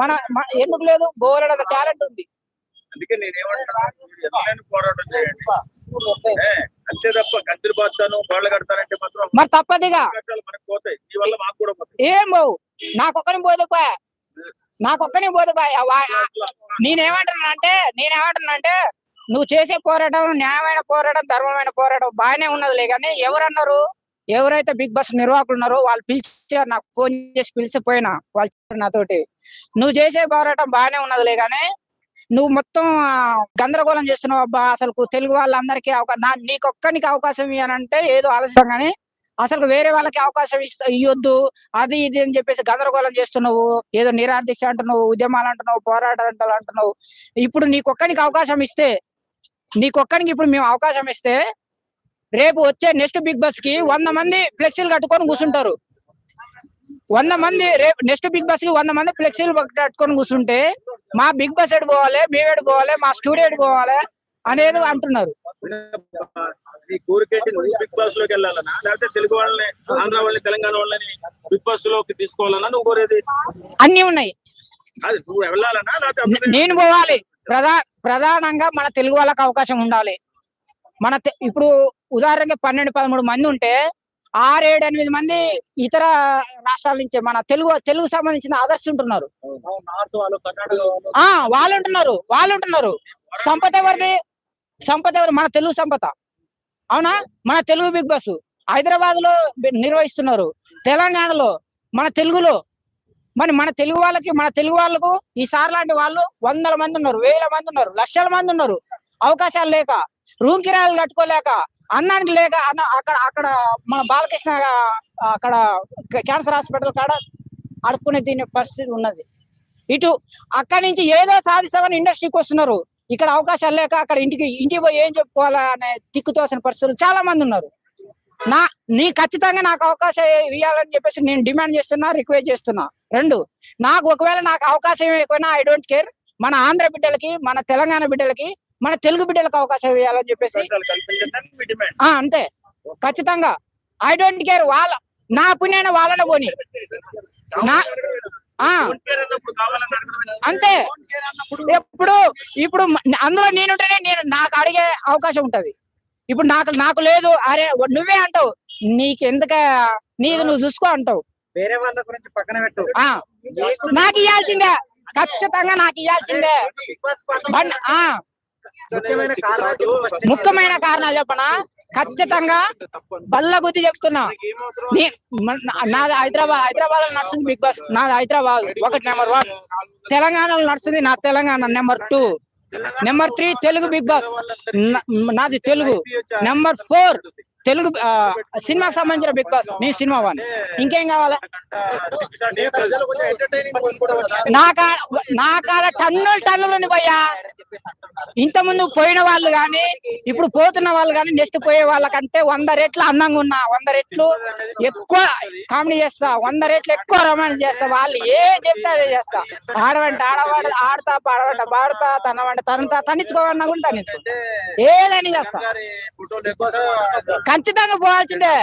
మన ఎందుకు లేదు? బోలెడంత టాలెంట్ ఉంది. అందుకే అంతే తప్ప కందిరి బాస్తాను బాళ్ళు కడతానంటే మాత్రం మరి తప్పదిగా. పోతాయి. వల్ల మాకు కూడా ఏం పోవు నాకొక్కని పోతే నాకొక్కని పోతే నేనేమంటున్నానంటే నేనేమంటున్నానంటే నువ్వు చేసే పోరాటం న్యాయమైన పోరాటం ధర్మమైన పోరాటం బాగానే ఉన్నదిలే కానీ ఎవరన్నారు? ఎవరైతే బిగ్ బాస్ నిర్వాహకులు ఉన్నారో వాళ్ళు పిలిచారు నాకు ఫోన్ చేసి పిలిచిపోయినా వాళ్ళు నాతోటి. నువ్వు చేసే పోరాటం బాగానే ఉన్నదిలే కానీ నువ్వు మొత్తం గందరగోళం చేస్తున్నావు అబ్బా. అసలు తెలుగు వాళ్ళందరికీ అవకాశం నా నీకొక్కనికి అవకాశం ఇవ్వనంటే ఏదో ఆలోచన కానీ అసలు వేరే వాళ్ళకి అవకాశం ఇవ్వద్దు అది ఇది అని చెప్పేసి గందరగోళం చేస్తున్నావు. ఏదో నిరాదీక్ష అంటున్నావు ఉద్యమాలు అంటున్నావు పోరాటాలు అంటున్నావు. ఇప్పుడు నీకొక్కనికి అవకాశం ఇస్తే నీకొక్కనికి ఇప్పుడు మేము అవకాశం ఇస్తే రేపు వచ్చే నెక్స్ట్ బిగ్ బస్కి వంద మంది ఫ్లెక్సీలు కట్టుకొని కూర్చుంటారు. వంద మంది రేపు నెక్స్ట్ బిగ్ బాస్కి వంద మంది ఫ్లెక్సీలు కట్టుకొని కూర్చుంటే మా బిగ్ బాస్ ఎడు పోవాలి మేమేడు పోవాలి మా స్టూడియో ఎడు పోవాలి అనేది అంటున్నారు. ఈ కోరికేంటి నువ్వు బిగ్ బాస్లోకి వెళ్ళాలనా? లేకపోతే తెలుగు వాళ్ళని ఆంధ్ర వాళ్ళని తెలంగాణ వాళ్ళని బిగ్ బాస్లోకి తీసుకోవాలన్నా నువ్వు కోరేది? అన్ని ఉన్నాయి. అది నువ్వు వెళ్ళాలనా? లేకపోతే అందరూ- నేను పోవాలి. ప్రధా ప్రధానంగా మన తెలుగు వాళ్ళకి అవకాశం ఉండాలి. మన ఇప్పుడు ఉదాహరణకి పన్నెండు పదమూడు మంది ఉంటే ఆరు ఏడు ఎనిమిది మంది ఇతర రాష్ట్రాల నుంచి మన తెలుగు తెలుగు సంబంధించిన అదర్స్ ఉంటున్నారు. వాళ్ళు ఉంటున్నారు వాళ్ళు ఉంటున్నారు. సంపద ఎవరిది? సంపద ఎవరు? మన తెలుగు సంపద అవునా? మన తెలుగు బిగ్ బాస్. హైదరాబాద్లో నిర్వహిస్తున్నారు. తెలంగాణలో మన తెలుగులో. మరి మన తెలుగు వాళ్ళకి మన తెలుగు వాళ్ళకు ఈ సార్ లాంటి వాళ్ళు వందల మంది ఉన్నారు వేల మంది ఉన్నారు లక్షల మంది ఉన్నారు. అవకాశాలు లేక రూమ్ కిరాయిలు కట్టుకోలేక అన్నానికి లేక అన్న అక్కడ అక్కడ మన బాలకృష్ణ అక్కడ క్యాన్సర్ హాస్పిటల్ కాడ అడుక్కునే తినే పరిస్థితి ఉన్నది. ఇటు అక్కడి నుంచి ఏదో సాధిస్తామని ఇండస్ట్రీకి వస్తున్నారు. ఇక్కడ అవకాశాలు లేక అక్కడ ఇంటికి ఇంటికి పోయి ఏం చెప్పుకోవాలా అనే తిక్కుతోసిన పరిస్థితులు చాలా మంది ఉన్నారు. నా నీ ఖచ్చితంగా నాకు అవకాశం ఇవ్వాలని చెప్పేసి నేను డిమాండ్ చేస్తున్నా రిక్వెస్ట్ చేస్తున్నా. రెండు నాకు ఒకవేళ నాకు అవకాశం ఎక్కువైనా ఐ డోంట్ కేర్. మన ఆంధ్ర బిడ్డలకి మన తెలంగాణ బిడ్డలకి మన తెలుగు బిడ్డలకు అవకాశం ఇవ్వాలని చెప్పేసి అంతే. ఖచ్చితంగా. ఐ డోంట్ కేర్ వాళ్ళ నా పుణ్యాన వాళ్ళనే పోని నా- అంతే. ఎప్పుడు ఇప్పుడు అందులో నేనుంటేనే నేను నాకు అడిగే అవకాశం ఉంటది. ఇప్పుడు నాకు నాకు లేదు. అరే నువ్వే అంటావు. నీకు ఎందుక నీది నువ్వు చూసుకో అంటావు. వేరే వాళ్ళ గురించి పక్కన పెట్టు. ఆ. నాకు ఇవ్వాల్సిందే ఖచ్చితంగా నాకు ఇవ్వాల్సిందే ముఖ్యమైన కారణాలు చెప్పనా? ఖచ్చితంగా బల్ల గుద్ది చెప్తున్నా. నాది హైదరాబాద్ హైదరాబాద్లో నడుస్తుంది బిగ్ బాస్. నాది హైదరాబాద్ ఒకటి నెంబర్ వన్. తెలంగాణలో నడుస్తుంది నా Telangana number two. Number three Telugu Big Boss. నాది తెలుగు. నెంబర్ ఫోర్ తెలుగు సినిమాకి సంబంధించిన బిగ్ బాస్. నీ సినిమా వన్. ఇంకేం కావాలా? అంటే ప్రజలు కొంచెం entertaining కోరుకోవడం వల్ల నా కాడ నా కాడ టన్నులు టన్నులు ఉంది భయ్యా. ఇంత ముందు పోయిన వాళ్ళు గాని ఇప్పుడు పోతున్న వాళ్ళు గాని నెక్స్ట్ పోయే వాళ్ళకంటే వంద రెట్లు అందంగా ఉన్నా వంద రెట్లు ఎక్కువ కామెడీ చేస్తా వంద రెట్లు ఎక్కువ రొమాన్స్ చేస్తా వాళ్ళు ఏ చెప్తే అదే చేస్తా. ఆడవంటే ఆడవాడ ఆడతా పాడవంట పాడతా తనవంట తనంతా తనిచ్చుకోవన్నా కూడా తనిచ్చుకో ఏదని చేస్తా. ఖచ్చితంగా పోవాల్సిందే.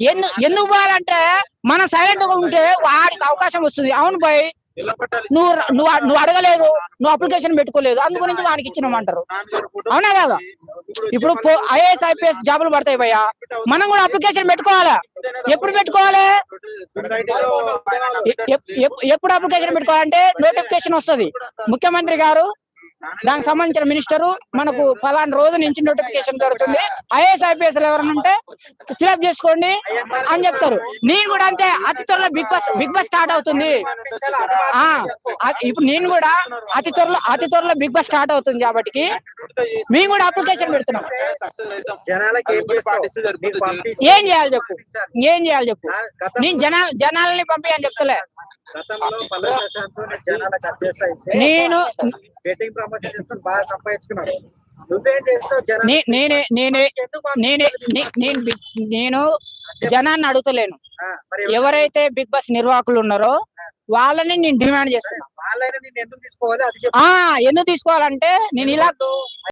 ఎందుకు ఎందుకు పోవాలంటే మనం సైలెంట్గా ఉంటే వాడికి అవకాశం వస్తుంది. అవును బాయ్ నువ్వు నువ్వు నువ్వు అడగలేదు. నువ్వు అప్లికేషన్ పెట్టుకోలేదు. అందు గురించి వానికి ఇచ్చినామంటారు. అవునా కదా? ఇప్పుడు ఐఏఎస్ ఐపీఎస్ జాబులు పడతాయి భయ్యా. మనం కూడా అప్లికేషన్ పెట్టుకోవాలా? ఎప్పుడు పెట్టుకోవాలి? ఎప్పుడు అప్లికేషన్ పెట్టుకోవాలంటే నోటిఫికేషన్ వస్తది. ముఖ్యమంత్రి గారు దానికి సంబంధించిన మినిస్టరు మనకు ఫలానా రోజు నుంచి నోటిఫికేషన్ జరుగుతుంది ఐఏఎస్ ఐపీఎస్ ఎవరైనా ఉంటే ఫిల్అప్ చేసుకోండి అని చెప్తారు. నేను కూడా అంతే అతి త్వరలో Big Boss Big Boss start అవుతుంది. ఆ ఇప్పుడు నేను కూడా అతి త్వరలో అతి త్వరలో బిగ్ బాస్ స్టార్ట్ అవుతుంది కాబట్టి మేము కూడా అప్లికేషన్ పెడుతున్నాం. జనాలకి ఏం చేయాలి చెప్పు? ఏం చేయాలి చెప్పు? నేను జనాల జనాలని పంపి అని చెప్తలే. నేను బెట్టింగ్ ప్రమోషన్ చేసుకుని బాగా సంపాదించుకున్నాడు. నువ్వేం చేస్తావు? జనాలు నే- నేనే నేనే? నేనే జనాన్ని అడుగుతలేను. ఎవరైతే బిగ్ బాస్ నిర్వాహకులు ఉన్నారో వాళ్ళని నేను డిమాండ్ చేస్తున్నా. వాళ్ళైనా తీసుకోవాలి? ఎందుకు తీసుకోవాలంటే నేను ఇలా